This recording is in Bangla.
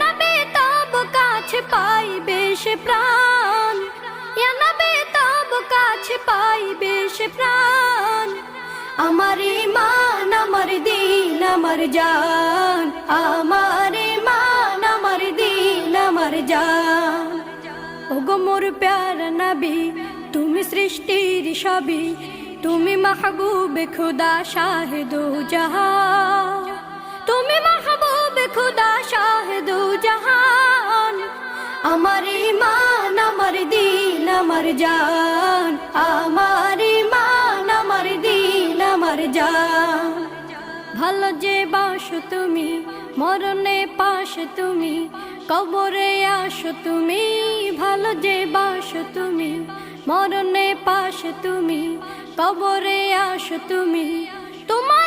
নবী তব কাছে পাইবে সে প্রাণ নবী তব কাছে পাইবে সে প্রাণ আমার ইমান আমার দিন আমার জান আমার ইমান আমার দিন আমার জান ওগো মোর প্যারা নবী তুমি সৃষ্টির সবই তুমি মাহবুব খুদা শাহেদু জাহান আমার ইমান, আমার দিন, আমার জান। আমার ইমান, আমার দিন, আমার জান। ভালো যে বাসো তুমি, মরণে পাশ তুমি, কবরে আসো তুমি। ভালো যে বাসো তুমি, মরণে পাশ তুমি, কবরে আসো তুমি। তোমারে